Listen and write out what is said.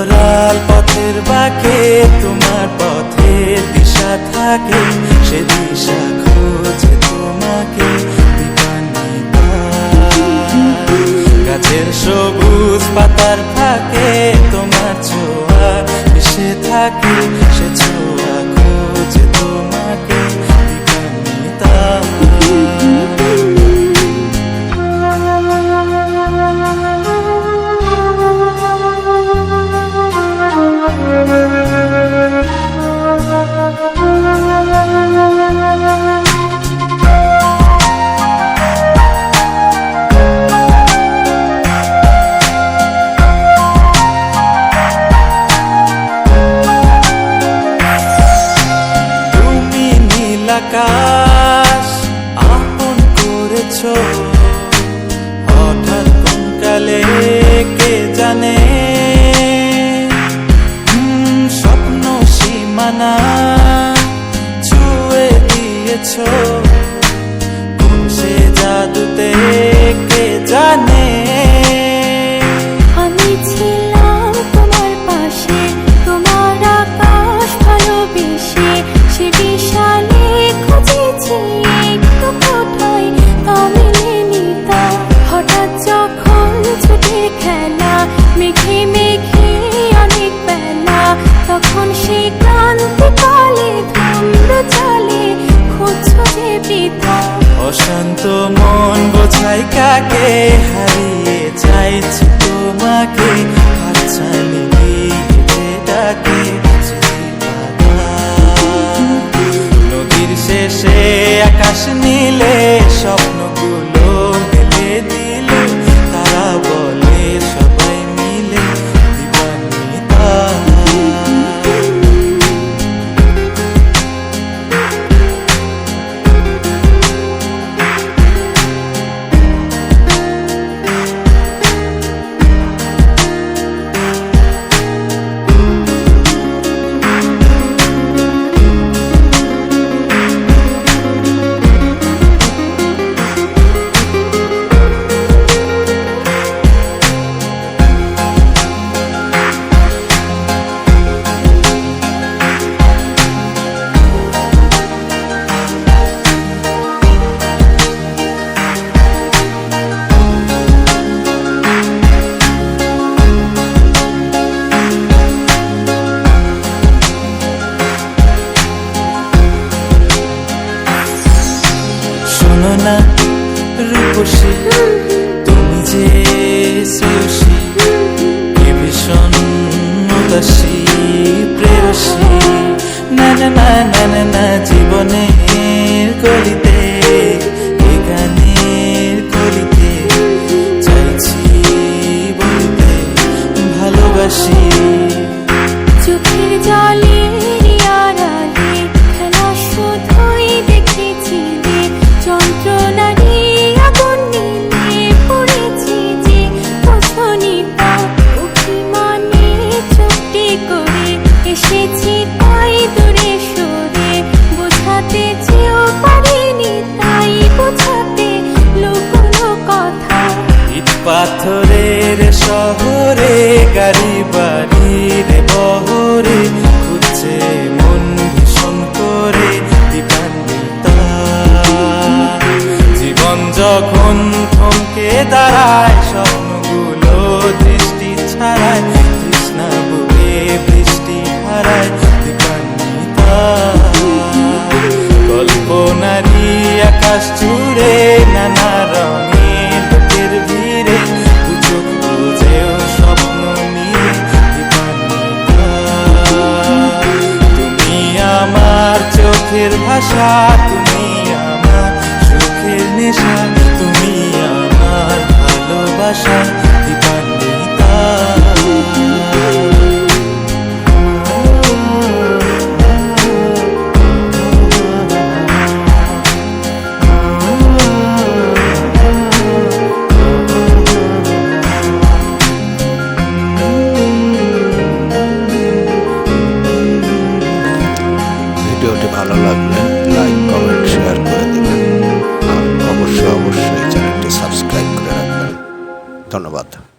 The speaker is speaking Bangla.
অন্তরাল পথের বাকে তোমার পথের দিশা থাকে, সে দিশা খোঁজে তোমাকে গাছের সবুজ পাতার ফাঁকে তোমার ছোঁয়া এসে থাকে, সে করেছ হঠাৎ কোন কে জানে? স্বপ্ন সীমানা ছুঁয়ে দিয়েছ। খুঁজছো অশান্ত মন বোঝাই কাকে হারিয়ে চাইছি তোমাকে। নদীর শেষে আকাশ নীলে না রূপসী, তুমি যে শ্রেয়সী কে ভীষণ প্রেয়সী। না না না না না না, জীবনের এ গানের বলতে ভালোবাসি। চোখের জলে গাড়ি বাড়ির বহরে, খুঁজছে মন ভীষণ জীবন যখন থমকে দাঁড়ায় স্বপ্নগুলো দৃষ্টি ছাড়ায়, তৃষ্ণা বুকে বৃষ্টি হারায় কল্পনারি আকাশ জুড়ে নানা ভাষা লাগলে লাইক কমেন্ট শেয়ার করে দেবেন। আর অবশ্যই অবশ্যই চ্যানেলটি সাবস্ক্রাইব করে রাখবেন। ধন্যবাদ।